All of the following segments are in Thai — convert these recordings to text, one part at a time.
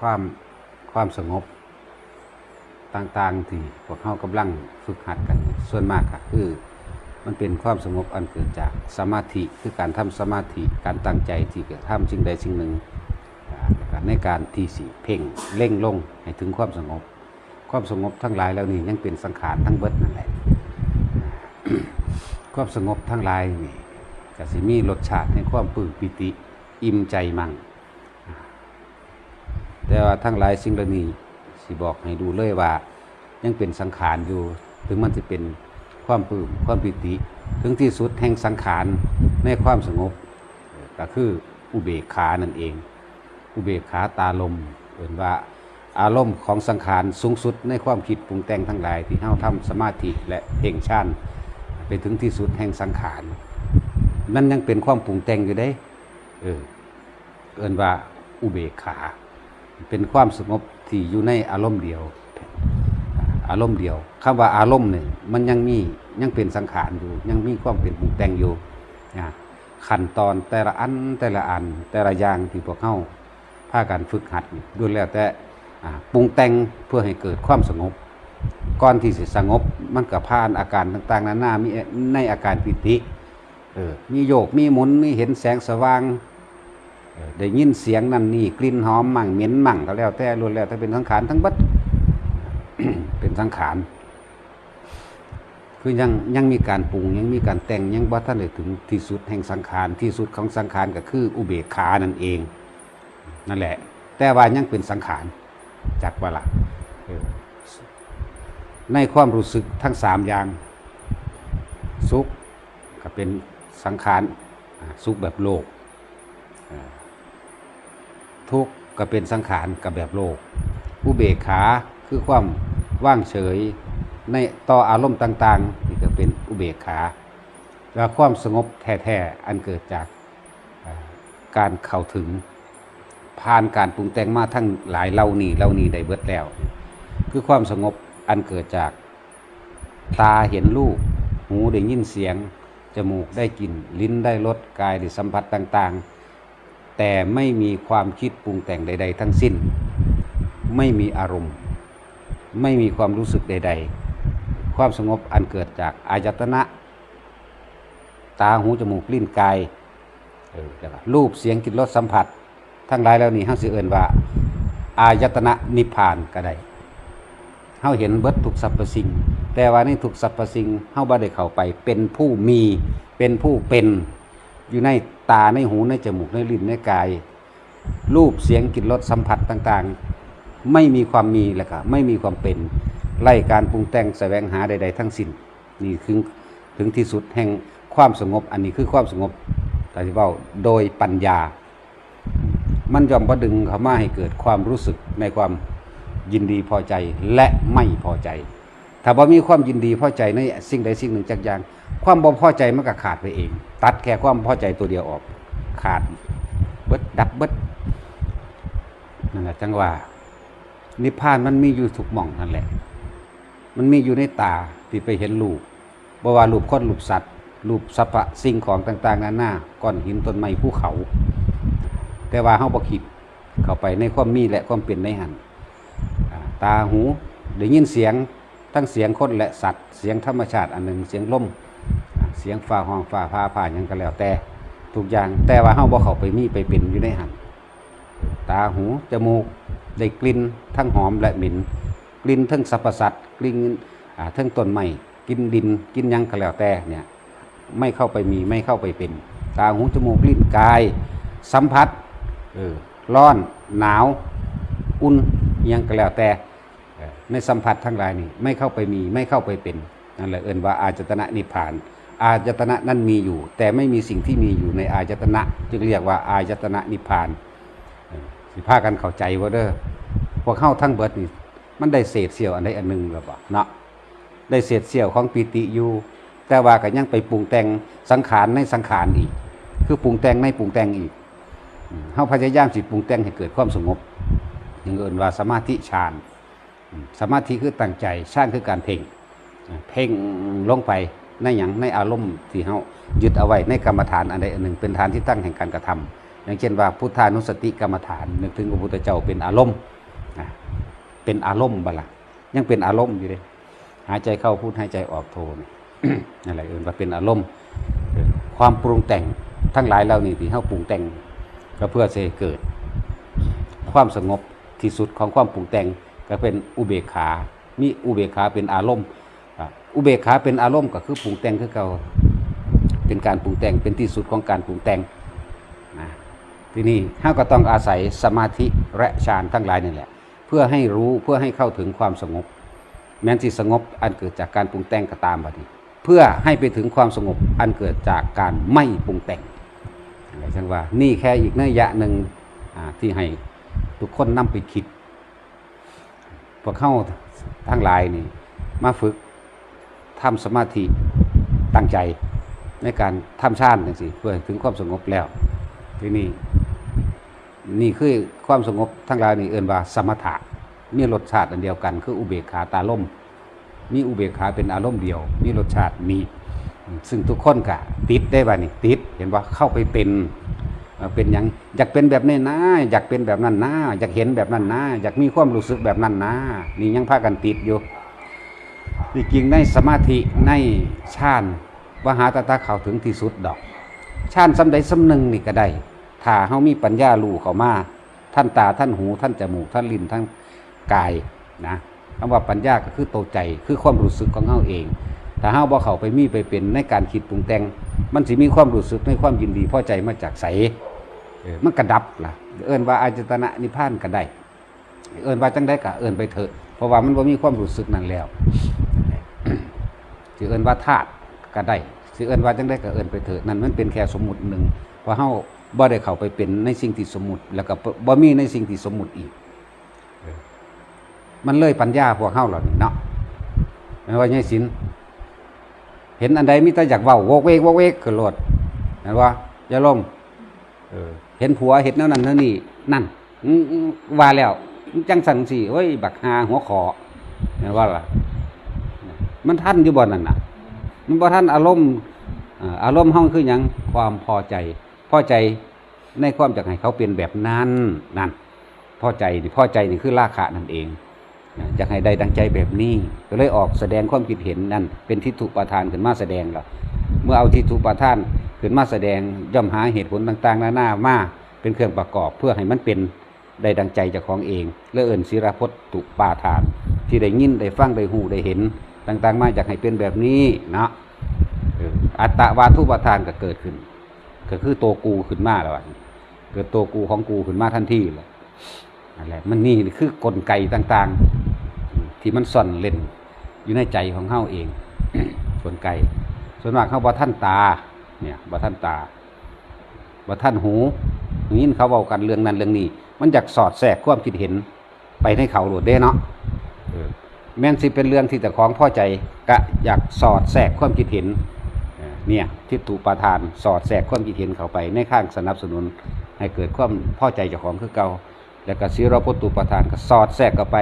ความความสงบต่างๆที่พวกเขากำลังฝึกหัดกัน ส่วนมากก็คือมันเป็นความสงบอันเกิดจากสมาธิคือการทำสมาธิการตั้งใจที่จะทำสิ่งใดสิ่งหนึ่งในการที่สิเพ่งเล่งลงให้ถึงความสงบ ความสงบทั้งหลายแล้วนี่ยังเป็นสังขารทั้งเบิดนั่นแหละความสงบทั้งหลายนี่กสิมีรสชาติในความปื้มปิติอิ่มใจมั่ง แต่ว่าทั้งหลายสิ่งเหล่านี้สิบอกให้ดูเลยว่า ยังเป็นสังขารอยู่ ถึงมันจะเป็นความปลื้มความปิติ ถึงที่สุดแห่งสังขารในความสงบ ก็คืออุเบกขานั่นเอง อุเบกขาตาลมเอ่นว่าอารมณ์ของสังขารสูงสุดในความคิดปรุงแต่งทั้งหลาย ที่เฮาทำสมาธิและเพ่งฌานไปถึงที่สุดแห่งสังขารมันยังเป็นความปรุงแต่งอยู่ได้ เออเอินว่าอุเบกขา เป็นความสงบที่อยู่ในอารมณ์เดียว อารมณ์เดียวคำว่าอารมณ์เนี่ยมันยังมียังเป็นสังขารอยู่ ยังมีความเป็นปรุงแต่งอยู่ขั้นตอนแต่ละอันแต่ละอันแต่ละอย่างที่พวกเข้าพากันฝึกหัดด้วยแล้วแต่ปรุงแต่งเพื่อให้เกิดความสงบก่อนที่สิสงบมันก็ผ่านอาการต่าง ๆนานามีในอาการปิติเออมีโยกมีหมุนมีเห็นแสงสว่าง ได้ยินเสียงนั่นนี่กลิ่นหอมมั่งเหม็นมั่งก็แล้วแต่ล้วนแล้วแต่เป็นสังขารทั้งบัดเป็นสังขารคือยังยังมีการปรุงยังมีการแต่งยังบ่ท่านได้ถึงที่สุดแห่งสังขารที่สุดของสังขารก็คืออุเบกขานั่นเอง นั่นแหละ แต่ว่ายังเป็นสังขารจากว่าละในความรู้สึกทั้งสามอย่าง สุขก็เป็นสังขารสุขแบบโลก ทุกข์ก็เป็นสังขารกับแบบโลก อุเบกขาคือความว่างเฉยในต่ออารมณ์ต่างๆนี่ก็เป็นอุเบกขาและความสงบแท้ๆอันเกิดจากการเข้าถึงผ่านการปรุงแต่งมาทั้งหลายเล่านี้เล่านี้ได้เบิดแล้ว คือความสงบอันเกิดจากตาเห็นรูปหูได้ยินเสียง จมูกได้กลิ่นลิ้นได้รสกายได้สัมผัสต่าง ๆ แต่ไม่มีความคิดปรุงแต่งใด ๆ ทั้งสิ้น ไม่มีอารมณ์ ไม่มีความรู้สึกใด ๆ ความสงบอันเกิดจากอายตนะ ตาหูจมูกลิ้นกายรูปเสียงกลิ่นรสสัมผัส ทั้งหลายแล้วนี่เฮาสิเอินว่า อายตนะนิพพานก็ได้เฮาเห็นเบิดทุกสรรพสิ่ง แต่ว่าในทุกสรรพสิ่งเฮาบ่ได้เข้าไปเป็นผู้มีเป็นผู้เป็น อยู่ในตาในหูในจมูกในลิ้นในกาย รูปเสียงกลิ่นรสสัมผัสต่างๆ ไม่มีความมีแล้วก็ไม่มีความเป็นไล่การปรุงแต่งแสวงหาใด ๆ ทั้งสิ้นนี่คือถึงที่สุดแห่งความสงบ อันนี้คือความสงบแต่ที่ว่าโดยปัญญา มันยอมประดึงเขามาให้เกิดความรู้สึกในความยินดีพอใจและไม่พอใจ ถ้าบ่มีความยินดีพอใจในสิ่งใดสิ่งหนึ่งจากอย่าง ความบ่พอใจมันก็ขาดไปเอง ตัดแค่ความพอใจตัวเดียวออก ขาดเบิดดับเบิดนั่นแหละจังว่า นิพพานมันมีอยู่ทุกหม่องนั่นแหละ มันมีอยู่ในตาที่ไปเห็นรูปบ่ว่ารูปคนรูปสัตว์รูปสรรพสิ่งของต่างๆนานาก้อนหินต้นไม้ภูเขา แต่ว่าเฮาบ่คิดเข้าไปในความมีและความเป็นในหันตาหูได้ยินเสียง ทั้งเสียงคนและสัตว์ เสียงธรรมชาติอันหนึ่งเสียงลมเสียงฟ้าห้องฟ้าพาผ่าหยังก็แล้วแต่ทุกอย่างแต่ว่าเฮาบ่เข้าไปมีไปเป็นอยู่ในหันตาหูจมูกได้กลิ่นทั้งหอมและหม็นกลิ่นทั้งสรรพสัตว์กลิ่นอ่าทั้งต้นไม้กินดินกินยังก็แล้วแต่เนี่ยไม่เข้าไปมีไม่เข้าไปเป็น ตาหูจมูกลิ้นกาย สัมผัสเออร้อนหนาว อุ่นยังก็แล้วแต่ ในสัมผัสทั้งหลายนี่ไม่เข้าไปมีไม่เข้าไปเป็นนั่นแหละเอินว่าอาจตนะนิพพาน อาจตนะนั้นมีอยู่ แต่ไม่มีสิ่งที่มีอยู่ในอาจตนะ จึงเรียกว่าอาจตนะนิพพานสิพากันเข้าใจว่าเด้อพวกเข้าทั้งเบิดนี่มันได้เศษเสี้ยวอันใดอันหนึ่งหรือเปล่าเนาะได้เศษเสี้ยวของปิติอยู่ แต่ว่าก็ยังไปปรุงแต่งสังขารในสังขารอีก คือปรุงแต่งในปรุงแต่งอีกอืมเฮาพยายามสิปรุงแต่งให้เกิดความสงบ อย่างเอิ้นว่าสมาธิฌาน สมาธิคือตั้งใจฌานคือการเพ่งเพ่งลงไปในหยังในอารมณ์ที่เฮายึดเอาไว้ในกรรมฐานอันใดอันหนึ่งเป็นฐานที่ตั้งแห่งการกระทำอย่างเช่นว่าพุทธานุสติกรรมฐาน นึกถึงพระพุทธเจ้าเป็นอารมณ์เป็นอารมณ์บละยังเป็นอารมณ์อยู่เลยหายใจเข้าพูดหายใจออกโทนี่นั่นแหละเอื่นว่าเป็นอารมณ์ ความปรุงแต่งทั้งหลายเหล่านี้ที่เฮาปรุงแต่งก็เพื่อจะเกิด ความสงบที่สุดของความปรุงแต่ง ก็เป็นอุเบกขา มีอุเบกขาเป็นอารมณ์อุเบกขาเป็นอารมณ์ก็คือปรุงแต่งคือเก่าเป็นการปรุงแต่งเป็นที่สุดของการปรุงแต่งนะทีนี้เราก็ต้องอาศัยสมาธิและฌานทั้งหลายนี่แหละ เพื่อให้รู้เพื่อให้เข้าถึงความสงบ แม้นที่สงบอันเกิดจากการปรุงแต่งก็ตามบัดนี้ เพื่อให้ไปถึงความสงบอันเกิดจากการไม่ปรุงแต่งอะไรเช่นว่า นี่แค่อีกนัยยะหนึ่งที่ให้ทุกคนนำไปคิด พวกเข้าทั้งหลายนี่มาฝึกทำสมาธิตั้งใจในการทำฌานจังสิเพื่อถึงความสงบแล้วที่นี่นี่คือความสงบทั้งหลายนี่เอื่นว่าสมถะมีรสชาติอันเดียวกัน คืออุเบกขาตาล่มมีอุเบกขาเป็นอารมณ์เดียว มีรสชาติมีซึ่งทุกคนก็ติดได้บ่านี่ติด เห็นว่าเข้าไปเป็น เอ่อเป็นยังอยากเป็นแบบนี้นะ อยากเป็นแบบนั้นนะอยากเห็นแบบนั้นนะอยากมีความรู้สึกแบบนั้นนะนี่ยังพากันติดอยู่ที่จริงในสมาธิในฌานว่าหาตาตาเข้าถึงที่สุดดอกฌานสำใดสำหนึ่งนี่ก็ได้ถ้าเฮามีปัญญารู้เข้ามาท่านตาท่านหูท่านจมูกท่านลิ้นท่านกายนะคำว่าปัญญาก็คือโตใจคือความรู้สึกของเฮาเอง ถ้าเฮาบ่เข้าไปมีไปเป็นในการคิดปรุงแต่ง มันสิมีความรู้สึกในความยินดีพอใจมาจากใสเออมันกระดับล่ะ เอิ้นว่าอาจตนะนิพพานก็ได้ เอิ้นว่าจังได้ก็เอิ้นไปเถอะ เพราะว่ามันบ่มีความรู้สึกนั้นแล้วสิเอิ้นว่าธาตุก็ได้สิเอิ้นว่าจังได้ก็เอิ้นไปเถอะนั่นมันเป็นแค่สมมุติหนึ่งเพราะเฮาบ่ได้เข้าไปเป็นในสิ่งที่สมมุติ แล้วก็บ่มีในสิ่งที่สมมุติอีกเออมันเลยปัญญาพวกเฮาเหล่านี้เนาะไม่ว่าไงสิน เห็นอันใดมีแต่อยากเว้าวกเวกวกเวกขึ้นรถเห็นว่าอย่าลมเออเห็นผัวเห็นแนวนั้นแนวนี้นั่นว่าแล้วจังสันสิเฮ้ยบักหาหัวขอเห็นว่าล่ะ มันท่านอยู่บ่นั่นน่ะ มันบ่ท่านอารมณ์อารมณ์ห้องคือยังความพอใจ พอใจในความจากให้เขาเป็นแบบนั้นนั่นพอใจนี่พอใจนี่คือราคะนั่นเอง อยากให้ได้ดังใจแบบนี้ก็เลยออกแสดงความคิดเห็นนั่นเป็นทิฏฐุปาทานขึ้นมาแสดงแล้วเมื่อเอาทิฏฐุปาทานขึ้นมาแสดงย่อมหาเหตุผลต่างๆนานามาเป็นเครื่องประกอบเพื่อให้มันเป็นได้ดังใจจากของเอง และเอิ่นศิรพจน์ตุปาทาน ที่ได้ยินได้ฟังได้หูได้เห็นต่าง ๆ มาจากให้เป็นแบบนี้เนาะอัตตวาทุปาทานก็เกิดขึ้น ก็คือตัวกูขึ้นมาแล้วเกิดตัวกูของกูขึ้นมาทันทีเลยนั่นแหละมันนี่คือกลไกต่าง ๆ ที่มันซ่อนเล่นอยู่ในใจของเฮาเองกลไกส่วนมากเขาบ่ท่านตา เนี่ยบ่ท่านตาบ่ท่านหูอย่างนี้เขาเว้ากันเรื่องนั้นเรื่องนี้ มันอยากสอดแทรกความคิดเห็นไปในเขาหลดเด้เนาะแม้นสิเป็นเรื่องที่แต่ของพ่อใจก็อยากสอดแทรกความคิดเห็นเนี่ยทิฏฐุปาทานสอดแทรกความคิดเห็นเข้าไปในข้างสนับสนุนให้เกิดความพ่อใจเจ้าของคือเก่า แล้วก็ศิรพตุปาทานก็สอดแทรกเข้าไป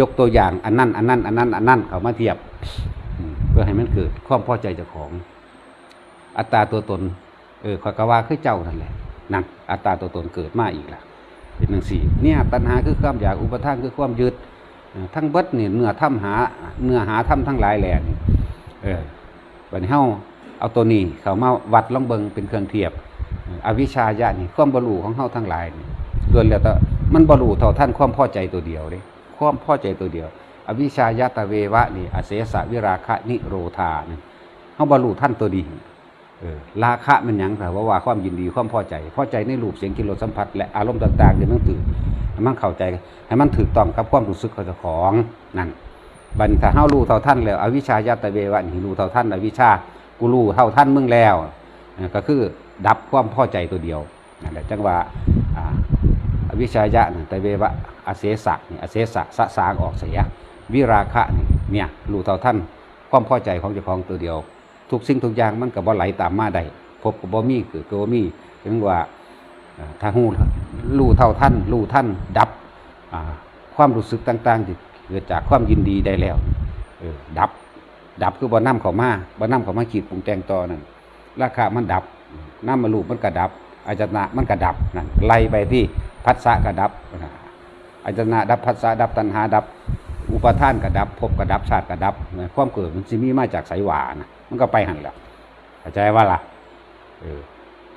ยกตัวอย่างอันนั้นอันนั้นอันนั้นอันนั้นเข้ามาเทียบ เพื่อให้มันเกิดความพอใจเจ้าของ อัตตาตัวตน เออขอยกว่าคือเจ้านั่นแหละนั่นอัตตาตัวตนเกิดมาอีกละเป็นหนึ่งสี่เนี่ยตัณหาคือความอยากอุปทานคือความยึดทั้งเบิดนี่ยเนื้อถ้ำหาเนื้อหาถ้ำทั้งหลายแหล่นี่เออวันนี้าเอาตัวนี้เขามาวัดล่องเบิงเป็นเครื่องเทียบ อวิชชาญานี่ความบรรลุของเฮาทั้งหลายนี่ล้วนแล้วแต่ มันบรรลุเท่าท่านความพอใจตัวเดียวเด้ความพอใจตัวเดียว อวิชายาตะเววะนี่อเสสะวิราคะนิโรธาเนี่ยเฮาบรรลุท่านตัวดีเออราคะมันยังแต่ว่าว่าความยินดีความพอใจ พอใจในรูปเสียงกลิ่นรสสัมผัสและอารมณ์ต่างๆที่มันตื่นให้มันเข้าใจให้มันถูกต้องกับความรู้สึกของเจ้าของนั่นบันถ้าเฮารู้เท่าท่านแล้ว อวิชายาตะเววะนี่รู้เท่าท่าน อวิชากูรู้เท่าท่านมึงแล้วก็คือดับความพอใจตัวเดียวนั่นแหละจังว่า วิชายะนี่ตะเววะอเสสะนี่อเสสะสะสางออกเสีย วิราคะนี่เนี่ยรู้เท่าท่านความพอใจของเจ้าของตัวเดียว ทุกสิ่งทุกอย่างมันก็บ่ไหลตามมาได้พบก็บ่มีคือก็บ่มีถึงว่าอ่าถ้าฮู้รู้เท่าท่านรู้ท่านดับความรู้สึกต่างๆที่เกิดจากความยินดีได้แล้วดับ ดับคือบ่น้ำเขามาบ่น้ำเขามาขีดปรุงแต่งต่อนั่นราคามันดับน้ำมาลูกมันก็ดับอายตนะมันกระดับนั่นไล่ไปที่ พัสสะกระดับอายตนะดับพัสสะดับตัณหาดับ อุปทานกระดับภพกระดับชาติกระดับความเกิดมันสิมีมาจากไสหวานะมันก็ไปหันแหละเข้าใจว่าล่ะ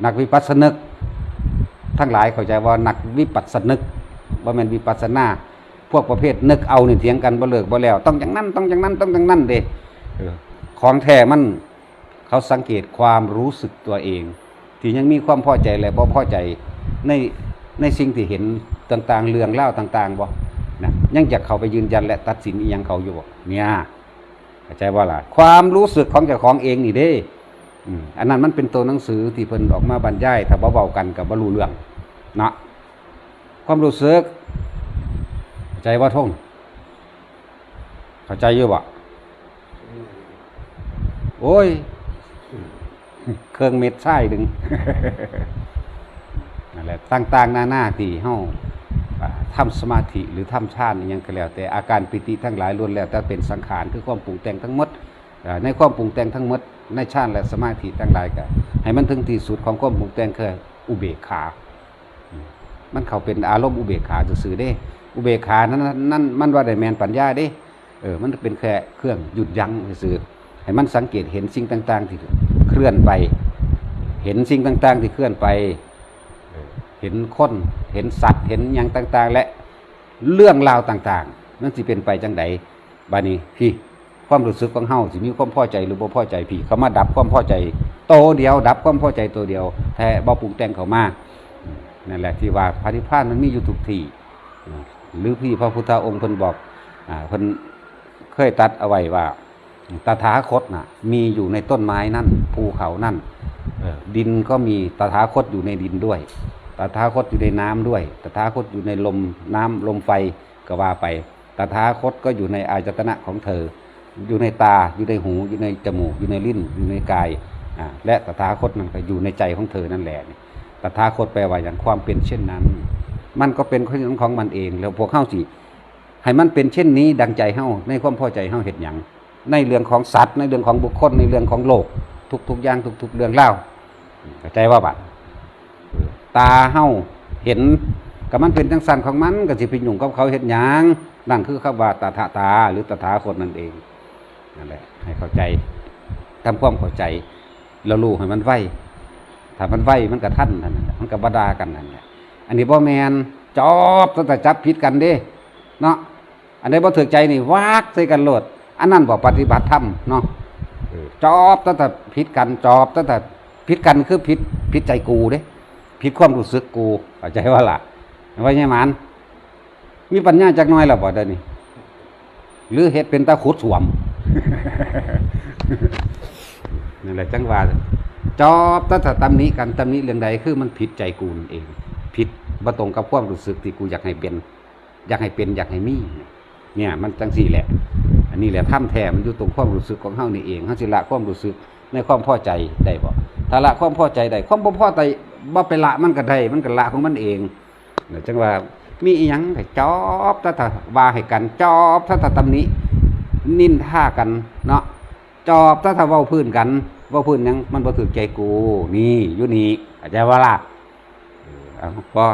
นักวิปัสสนึก ทั้งหลายเข้าใจว่านักวิปัสสนึกว่ามันวิปัสสนาพวกประเภทนึกเอานี่เถียงกันบ่เลิกบ่แล้ว ต้องอย่างนั้นต้องอย่างนั้นต้องอย่างนั้นเด้ของแท้มันเขาสังเกตความรู้สึกตัวเอง ที่ยังมีความพอใจและบ่พอใจใน ในสิ่งที่เห็นต่างๆ เรื่องเล่าต่างๆบ่นะยังจะเข้าไปยืนยันและตัดสินอีหยังเขาอยู่บ่เนี่ยเข้าใจว่าล่ะความรู้สึกของเจ้าของเองนี่เด้ออันนั้นมันเป็นตัวหนังสือที่เพิ่นออกมาบรรยายถ้าเบาๆกันก็บ่รู้เรื่องนะความรู้สึกเข้าใจว่าท่งเข้าใจอยู่บ่โอ้ย เครื่องเม็ดไส้ดึง และต่างๆหน้าหน้าที่เฮาอ่าทำสมาธิหรือทำฌานอหยังก็แล้ว แต่อาการปิติทั้งหลายล้วนแล้วแต่เป็นสังขารคือความปรุงแต่งทั้งหมดในความปรุงแต่งทั้งหมดในฌานและสมาธิทั้งหลายก็ให้มันถึงที่สุดของความปรุงแต่งคืออุเบกขา มันเขาเป็นอารมณ์อุเบกขาซื่อๆเด้ อุเบกขานั้นนั่นมันว่าได้แมนปัญญาเด้เออมันเป็นแค่เครื่องหยุดยั้งซื่อให้มันสังเกตเห็นสิ่งต่าง ๆ ที่เคลื่อนไป เห็นสิ่งต่าง ๆ ที่เคลื่อนไป เห็นคนเห็นสัตว์เห็นอย่างต่าง ๆ และเรื่องราวต่าง ๆ นั่นสิเป็นไปจังใดบานี้พี่ความรู้สึกของเฮาสิมีความพอใจหรือบ่พอใจพี่เขามาดับความพอใจโตเดียว ดับความพอใจตัวเดียวแท้บ่ปรุงแต่งเขามานั่นแหละที่ว่าพระนิพพานมันมีอยู่ทุกที่หรือพี่พระพุทธองค์เพิ่นบอกอ่าเพิ่นเคยตัดเอาไว้ว่าตถาคตน่ะ มีอยู่ในต้นไม้นั่นภูเขานั่นดินก็มีตถาคตอยู่ในดินด้วย ตถาคตอยู่ในน้ำด้วย ตถาคตอยู่ในลมน้ำลมไฟก็ว่าไป ตถาคตก็อยู่ในอายตนะของเธอ อยู่ในตา อยู่ในหู อยู่ในจมูก อยู่ในลิ้น อยู่ในกาย และตถาคตนั่นก็อยู่ในใจของเธอนั่นแหละ ตถาคตแปลว่าอย่างความเป็นเช่นนั้น มันก็เป็นของของมันเอง แล้วพวกเข้าสิให้มันเป็นเช่นนี้ดังใจเฮาในความพอใจเฮาเห็นอย่าง ในเรื่องของสัตว์ ในเรื่องของบุคคล ในเรื่องของโลก ทุกๆอย่างทุก ๆ เรื่องเล่าเข้าใจว่าบัด ตาเฮาเห็นก็มันเป็นจังสันของมันก็สิไปยุ่งกับเขาเห็นอย่างนั่นคือคำว่าตถาตา หรือตาถาคตนั่นเองนั่นแหละให้เข้าใจทำความเข้าใจแล้วรู้ให้มันไวถ้ามันไหวมันก็ท่านนั่นแหละมันก็บบดากันนั่นแหละอันนี้บ่แมนจอบตั้งแต่จับผิดกันเด้เนาะอันนี้บ่ถือใจนี่วากใส่กันโลดอันนั้นบ่ปฏิบัติธรรมเนาะจอบตั้งแต่ผิดกันจอบตั้งแต่ผิดกันคือผิดผิดใจกูเด้ ผิดความรู้สึกกูเข้าใจว่าล่ะว่าไงมันมีปัญญาจักหน้อยแล้วบ่เดี๋ยวนี้หรือเฮ็ดเป็นตาขุดสวมนั่นแหละจังหวะจอบถ้าถ้าตำหนี้กันตำหนี้เรื่องใดคือมันผิดใจกูนั่นเองผิดบ่ตรงกับความรู้สึกที่กูอยากให้เป็น อยากให้เป็นอยากให้มีเนี่ย มันจังสี่แหละ อันนี้แหละท่ามแท้มันอยู่ตรงความรู้สึกของเฮานี่เองเฮาสิละความรู้สึกในความพอใจได้บ่ถ้าละความพอใจได้ความบ่พอใจ บ่ไปละมันก็ได้มันก็ละของมันเองเดี๋ยวจังว่ามีอีหยังให้จอบถ้าถ้าว่าให้กันจอบถ้าถ้าตำนี้ นินท่ากันเนาะจอบถ้าถ้าเว้าพื้นกันเว้าพื้นหยังมันบ่ถูกใจกู นี่อยู่นี่เข้าใจว่าล่ะเออเอาพอ